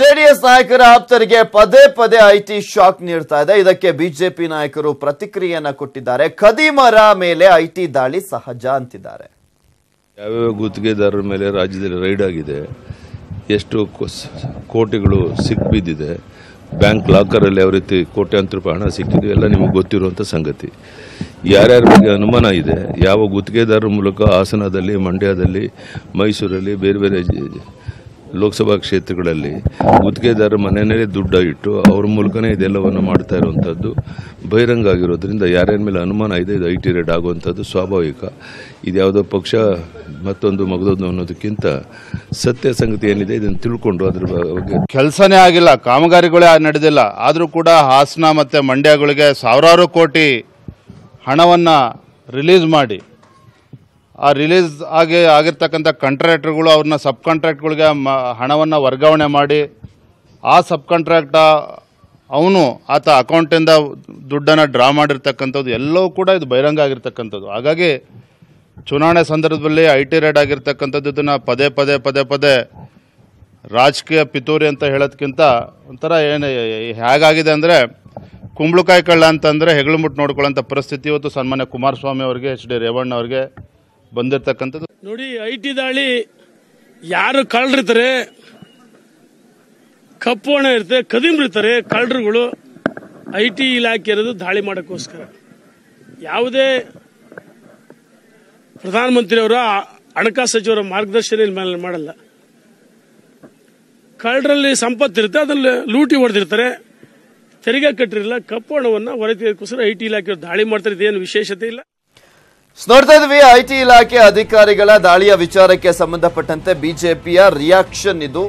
JDS ನಾಯಕರ ಆಪ್ತರಿಗೆ ಪದೇ ಪದೇ ಐಟಿ ಶಾಕ್ ನೀಡ್ತಾ ಇದೆ. ಇದಕ್ಕೆ ಬಿಜೆಪಿ ನಾಯಕರು ಪ್ರತಿಕ್ರಿಯೆಯನ್ನ ಕೊಟ್ಟಿದ್ದಾರೆ. ಖದೀಮರ ಮೇಲೆ ಐಟಿ ದಾಳಿ ಸಹಜ ಅಂತಿದ್ದಾರೆ. ಯಾವ್ಯಾವ ಗುತ್ತಿಗೆದಾರರ ಮೇಲೆ ರಾಜ್ಯದಲ್ಲಿ ರೈಡ್ ಆಗಿದೆ, ಎಷ್ಟು ಕೋಟಿಗಳು ಸಿಕ್ಬಿದ್ದಿದೆ ಬ್ಯಾಂಕ್ ಲಾಕರಲ್ಲಿ ಯಾವ ರೀತಿ ಕೋಟ್ಯಾಂತರ ರೂಪಾಯಿ ಹಣ ಸಿಕ್ಕಿದೆ, ಎಲ್ಲ ನಿಮಗೆ ಗೊತ್ತಿರುವಂಥ ಸಂಗತಿ. ಯಾರ್ಯಾರ ಬಗ್ಗೆ ಅನುಮಾನ ಇದೆ, ಯಾವ ಗುತ್ತಿಗೆದಾರರ ಮೂಲಕ ಹಾಸನದಲ್ಲಿ, ಮಂಡ್ಯದಲ್ಲಿ, ಮೈಸೂರಲ್ಲಿ ಬೇರೆ ಬೇರೆ ಲೋಕಸಭಾ ಕ್ಷೇತ್ರಗಳಲ್ಲಿ ಗುತ್ತಿಗೆದಾರರ ಮನೆಯಲ್ಲೇ ದುಡ್ಡು ಇಟ್ಟು ಅವ್ರ ಮೂಲಕನೇ ಇದೆಲ್ಲವನ್ನು ಮಾಡ್ತಾ ಇರುವಂಥದ್ದು ಬಹಿರಂಗ ಆಗಿರೋದ್ರಿಂದ ಯಾರ್ಯಾರ ಮೇಲೆ ಅನುಮಾನ ಇದೆ, ಇದು ಐ ಟಿ ರೇಡ್ ಆಗುವಂಥದ್ದು ಸ್ವಾಭಾವಿಕ. ಇದು ಯಾವುದೋ ಪಕ್ಷ ಮತ್ತೊಂದು ಮಗದೊಂದು ಅನ್ನೋದಕ್ಕಿಂತ ಸತ್ಯ ಸಂಗತಿ ಏನಿದೆ ಇದನ್ನು ತಿಳ್ಕೊಂಡು ಅದ್ರ ಬಗ್ಗೆ ಕೆಲಸನೇ ಆಗಿಲ್ಲ, ಕಾಮಗಾರಿಗಳೇ ನಡೆದಿಲ್ಲ. ಆದರೂ ಕೂಡ ಹಾಸನ ಮತ್ತು ಮಂಡ್ಯಗಳಿಗೆ ಸಾವಿರಾರು ಕೋಟಿ ಹಣವನ್ನು ರಿಲೀಸ್ ಮಾಡಿ. ಆ ರಿಲೀಸ್ ಆಗಿ ಆಗಿರ್ತಕ್ಕಂಥ ಕಾಂಟ್ರಾಕ್ಟ್ರ್ಗಳು ಅವ್ರನ್ನ ಸಬ್ ಕಾಂಟ್ರಾಕ್ಟ್ಗಳಿಗೆ ಮ, ಹಣವನ್ನು ವರ್ಗಾವಣೆ ಮಾಡಿ, ಆ ಸಬ್ ಕಾಂಟ್ರಾಕ್ಟ ಅವನು, ಆತ ಅಕೌಂಟಿಂದ ದುಡ್ಡನ್ನು ಡ್ರಾ ಮಾಡಿರ್ತಕ್ಕಂಥದ್ದು, ಎಲ್ಲವೂ ಕೂಡ ಇದು ಬಹಿರಂಗ ಆಗಿರ್ತಕ್ಕಂಥದ್ದು. ಹಾಗಾಗಿ, ಚುನಾವಣೆ ಸಂದರ್ಭದಲ್ಲಿ ಐ ಟಿ ರೇಡ್ ಆಗಿರ್ತಕ್ಕಂಥದ್ದು ಪದೇ ಪದೇ ಪದೇ ಪದೇ ರಾಜಕೀಯ ಪಿತೂರಿ ಅಂತ ಹೇಳೋದಕ್ಕಿಂತ ಒಂಥರ ಏನು, ಹೇಗಾಗಿದೆ ಅಂದರೆ, ಕುಂಬಳಕಾಯಿ ಕಳ್ಳ ಅಂತಂದರೆ ಹೆಗಲು ಮುಟ್ಟು ನೋಡ್ಕೊಳ್ಳೋಂಥ ಪರಿಸ್ಥಿತಿ ಇವತ್ತು ಸನ್ಮಾನ್ಯ ಕುಮಾರಸ್ವಾಮಿ ಅವರಿಗೆ, ಎಚ್ ಡಿ ರೇವಣ್ಣ ಅವರಿಗೆ ಬಂದಿರತಕ್ಕಂಥದ್ದು. ನೋಡಿ ಐ ಟಿ ದಾಳಿ ಯಾರು ಕಳ್ಳರಿರ್ತಾರೆ, ಕಪ್ಪು ಹಣ ಇರುತ್ತೆ ಕದಿಮಿರ್ತಾರೆ ಕಳ್ಳರುಗಳು ಐ ಟಿ ಇಲಾಖೆ ಇರೋದು ದಾಳಿ ಮಾಡೋಕ್ಕೋಸ್ಕರ. ಯಾವುದೇ ಪ್ರಧಾನಮಂತ್ರಿಯವರ ಹಣಕಾಸು ಸಚಿವರ ಮಾರ್ಗದರ್ಶನ ಮೇಲೆ ಮಾಡಲ್ಲ. ಕಳ್ಳರಲ್ಲಿ ಸಂಪತ್ತಿರುತ್ತೆ ಅದನ್ನ ಲೂಟಿ ಹೊಡೆದಿರ್ತಾರೆ, ತೆರಿಗೆ ಕಟ್ಟಿರಲ್ಲ, ಕಪ್ಪು ಹಣವನ್ನು ಹೊರತೆಗೋಸ್ಕರ ಐ ಟಿ ಇಲಾಖೆಯವರು ದಾಳಿ ಮಾಡ್ತಾರೆ ಇದೇನು ವಿಶೇಷತೆ ಇಲ್ಲ. ನೋಡ್ತಾ ಇದ್ವಿ. ಐಟಿ ಇಲಾಖೆ ಅಧಿಕಾರಿಗಳ ದಾಳಿಯ ವಿಚಾರಕ್ಕೆ ಸಂಬಂಧಪಟ್ಟಂತೆ ಬಿಜೆಪಿಯ ರಿಯಾಕ್ಷನ್ ಇದು.